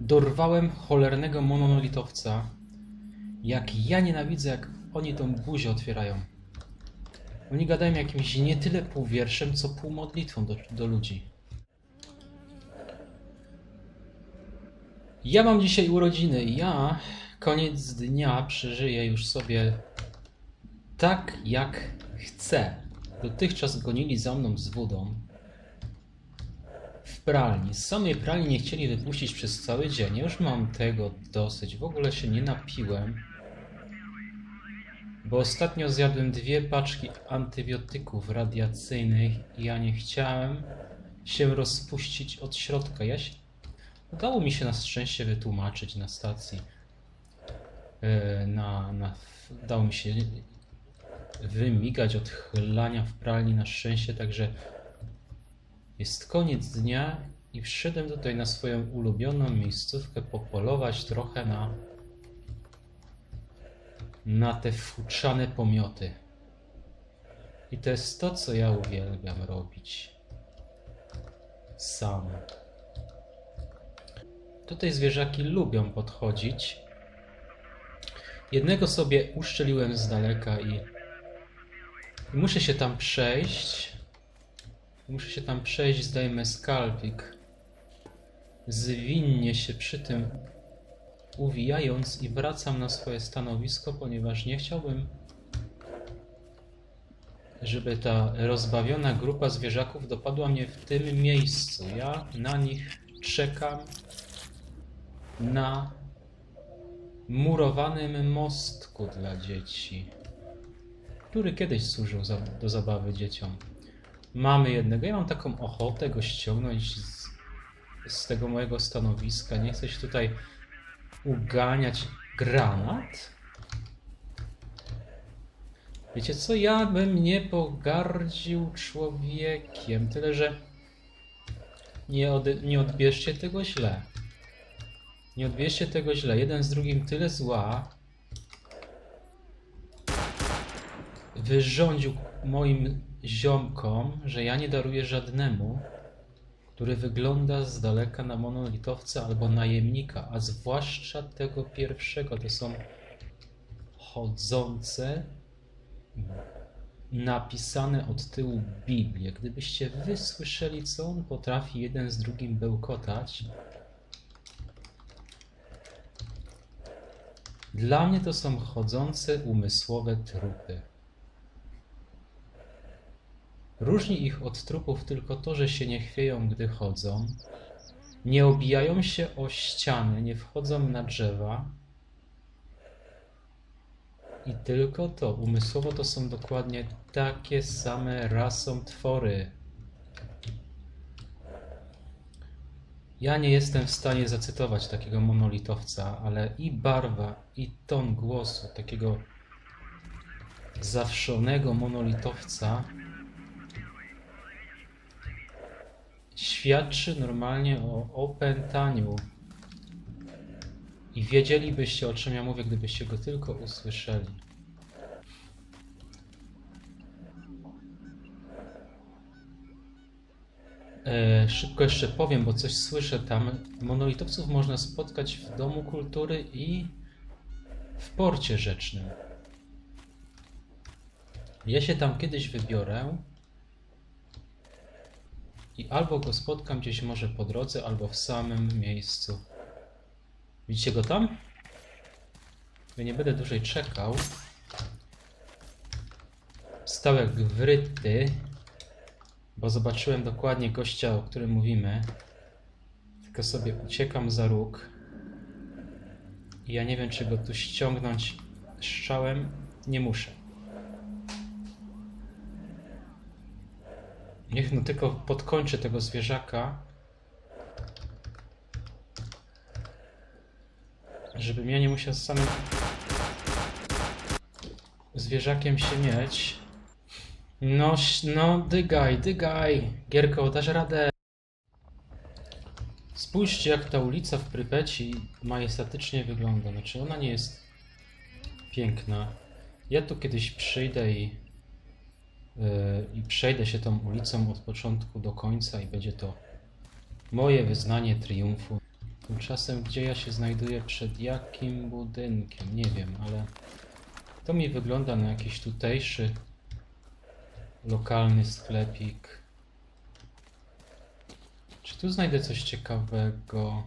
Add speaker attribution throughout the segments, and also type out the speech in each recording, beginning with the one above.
Speaker 1: Dorwałem cholernego monolitowca. Jak ja nienawidzę, jak oni tą buzię otwierają. Oni gadają jakimś nie tyle półwierszem, co półmodlitwą do, do ludzi. Ja mam dzisiaj urodziny. Ja koniec dnia przeżyję już sobie tak, jak chcę. Dotychczas gonili za mną z wodą w pralni. Z samej pralni nie chcieli wypuścić przez cały dzień. Już mam tego dosyć. W ogóle się nie napiłem. Bo ostatnio zjadłem dwie paczki antybiotyków radiacyjnych i ja nie chciałem się rozpuścić od środka. Ja się... Udało mi się na szczęście wytłumaczyć na stacji. Yy, Na, na, udało mi się wymigać od chylania w pralni na szczęście, także jest koniec dnia i wszedłem tutaj na swoją ulubioną miejscówkę popolować trochę na na te futrzane pomioty. I to jest to, co ja uwielbiam robić. Sam. Tutaj zwierzaki lubią podchodzić. Jednego sobie uszczeliłem z daleka i, i muszę się tam przejść. Muszę się tam przejść, zdejmę skalpik. Zwinnie się przy tym uwijając i wracam na swoje stanowisko, ponieważ nie chciałbym, żeby ta rozbawiona grupa zwierzaków dopadła mnie w tym miejscu. Ja na nich czekam na murowanym mostku dla dzieci, który kiedyś służył do zabawy dzieciom. Mamy jednego. Ja mam taką ochotę go ściągnąć z, z tego mojego stanowiska. Nie chcę się tutaj uganiać granat? Wiecie co, ja bym nie pogardził człowiekiem, tyle że nie, od, nie odbierzcie tego źle. Nie odbierzcie tego źle. Jeden z drugim tyle zła wyrządził moim ziomkom, że ja nie daruję żadnemu, który wygląda z daleka na monolitowca albo najemnika, a zwłaszcza tego pierwszego. To są chodzące, napisane od tyłu Biblie. Gdybyście wy słyszeli, co on potrafi jeden z drugim bełkotać, dla mnie to są chodzące umysłowe trupy. Różni ich od trupów tylko to, że się nie chwieją, gdy chodzą, nie obijają się o ściany, nie wchodzą na drzewa. I tylko to, umysłowo to są dokładnie takie same rasą twory. Ja nie jestem w stanie zacytować takiego monolitowca, ale i barwa, i ton głosu takiego zawszonego monolitowca świadczy normalnie o opętaniu. I wiedzielibyście, o czym ja mówię, gdybyście go tylko usłyszeli. E, szybko jeszcze powiem, bo coś słyszę tam. Monolitowców można spotkać w Domu Kultury i w porcie rzecznym. Ja się tam kiedyś wybiorę i albo go spotkam gdzieś może po drodze, albo w samym miejscu. Widzicie go tam? Ja nie będę dłużej czekał. Stał jak wryty, bo zobaczyłem dokładnie gościa, o którym mówimy. Tylko sobie uciekam za róg. I ja nie wiem, czy go tu ściągnąć strzałem. Nie muszę. Niech no tylko podkończę tego zwierzaka. Żebym ja nie musiał z samym zwierzakiem się mieć. No, no, dygaj, dygaj. Gierko, dasz radę. Spójrzcie, jak ta ulica w Prypeci majestatycznie wygląda. Znaczy, ona nie jest piękna. Ja tu kiedyś przyjdę i i przejdę się tą ulicą od początku do końca i będzie to moje wyznanie triumfu. Tymczasem gdzie ja się znajduję, przed jakim budynkiem, nie wiem, ale to mi wygląda na jakiś tutejszy lokalny sklepik. Czy tu znajdę coś ciekawego?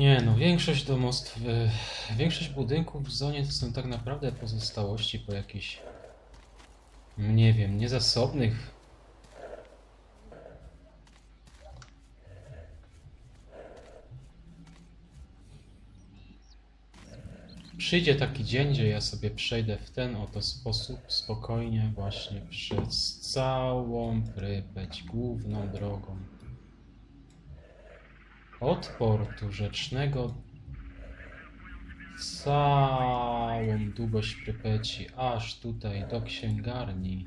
Speaker 1: Nie no, większość domostw, e, większość budynków w zonie to są tak naprawdę pozostałości po jakichś, nie wiem, niezasobnych. Przyjdzie taki dzień, gdzie ja sobie przejdę w ten oto sposób spokojnie właśnie przez całą Prypeć główną drogą. Od portu rzecznego całą długość Prypeci, aż tutaj do księgarni.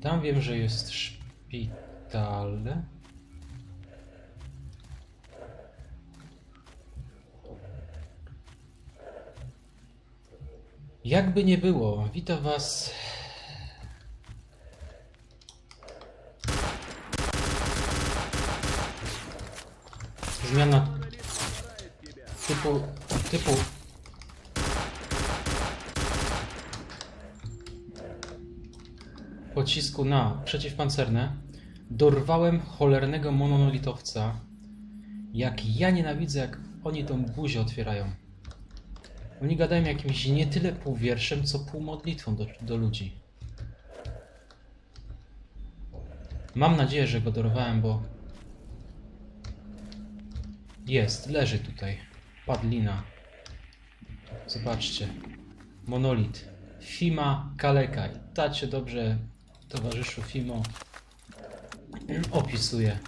Speaker 1: Tam wiem, że jest szpital. Jakby nie było, witam Was. Zmiana typu, typu. Pocisku na przeciwpancerne. Dorwałem cholernego monolitowca. Jak ja nienawidzę, jak oni tą buzię otwierają. Oni gadają jakimś nie tyle półwierszem, co półmodlitwą do, do ludzi. Mam nadzieję, że go dorwałem, bo... Jest, leży tutaj. Padlina. Zobaczcie. Monolit. Fima Kaleka. I ta cię dobrze, towarzyszu Fimo, opisuje.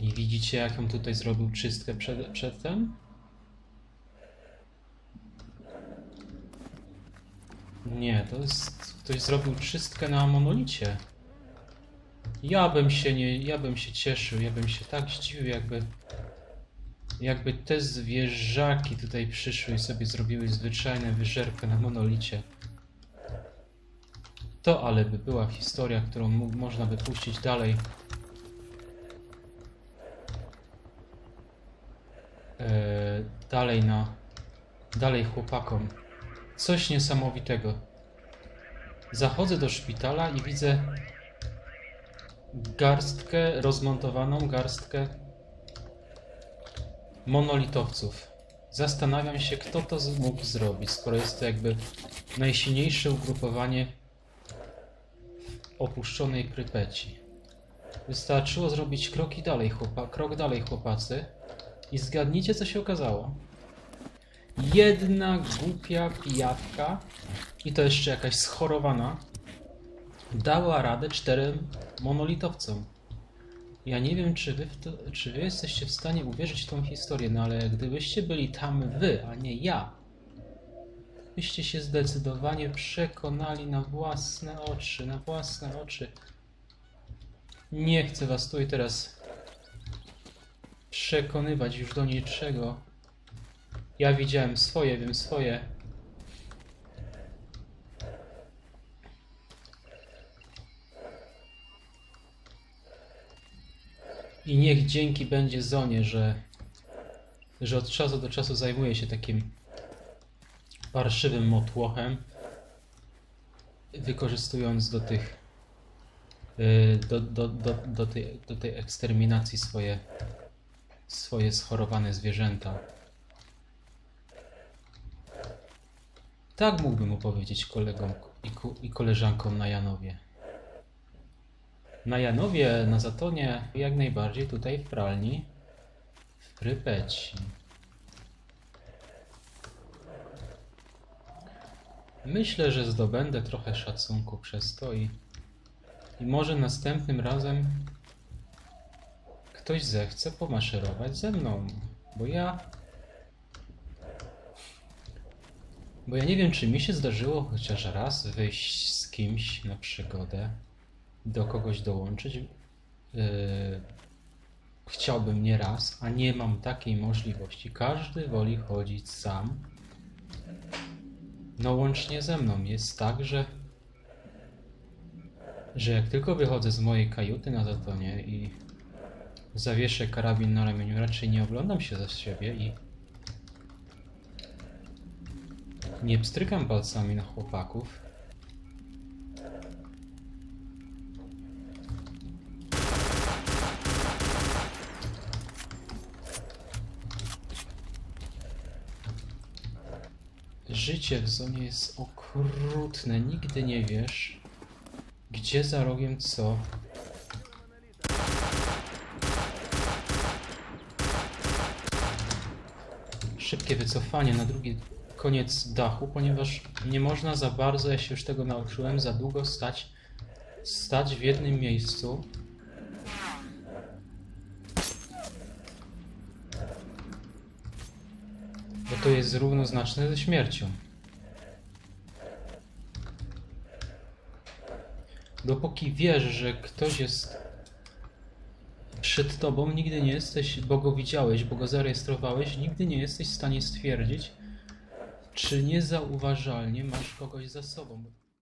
Speaker 1: I widzicie, jaką tutaj zrobił czystkę przed, przedtem? Nie, to jest... Ktoś zrobił czystkę na monolicie. Ja bym się nie... Ja bym się cieszył, ja bym się tak zdziwił, jakby... Jakby te zwierzaki tutaj przyszły i sobie zrobiły zwyczajne wyżerkę na monolicie. To ale by była historia, którą można by puścić dalej. Eee, dalej na... Dalej chłopakom. Coś niesamowitego. Zachodzę do szpitala i widzę garstkę, rozmontowaną garstkę monolitowców. Zastanawiam się, kto to mógł zrobić, skoro jest to jakby najsilniejsze ugrupowanie w opuszczonej Prypeci. Wystarczyło zrobić kroki dalej, chłopa, krok dalej, chłopacy, i zgadnijcie, co się okazało. Jedna głupia pijawka, i to jeszcze jakaś schorowana, dała radę czterem monolitowcom. Ja nie wiem, czy wy, to, czy wy jesteście w stanie uwierzyć w tą historię, no ale gdybyście byli tam wy, a nie ja, byście się zdecydowanie przekonali na własne oczy, na własne oczy. Nie chcę was tu teraz przekonywać już do niczego. Ja widziałem swoje, wiem swoje. I niech dzięki będzie Zonie, że, że od czasu do czasu zajmuje się takim parszywym motłochem, wykorzystując do tych y, do, do, do, do, tej, do tej eksterminacji swoje, swoje schorowane zwierzęta. Tak mógłbym opowiedzieć kolegom i, i koleżankom na Janowie. Na Janowie, na Zatonie, jak najbardziej tutaj w pralni w Prypeci. Myślę, że zdobędę trochę szacunku przez to i, i może następnym razem ktoś zechce pomaszerować ze mną, bo ja Bo ja nie wiem, czy mi się zdarzyło chociaż raz wyjść z kimś na przygodę, do kogoś dołączyć, yy, chciałbym nie raz, a nie mam takiej możliwości. Każdy woli chodzić sam. No łącznie ze mną jest tak, że że jak tylko wychodzę z mojej kajuty na zatonie i zawieszę karabin na ramieniu, raczej nie oglądam się za siebie i nie pstrykam palcami na chłopaków. Zonie jest okrutne, nigdy nie wiesz, gdzie za rogiem co. Szybkie wycofanie na drugi koniec dachu, ponieważ nie można za bardzo, ja się już tego nauczyłem, za długo stać, stać w jednym miejscu. Bo to jest równoznaczne ze śmiercią. Dopóki wiesz, że ktoś jest przed tobą, nigdy nie jesteś, bo go widziałeś, bo go zarejestrowałeś, nigdy nie jesteś w stanie stwierdzić, czy niezauważalnie masz kogoś za sobą.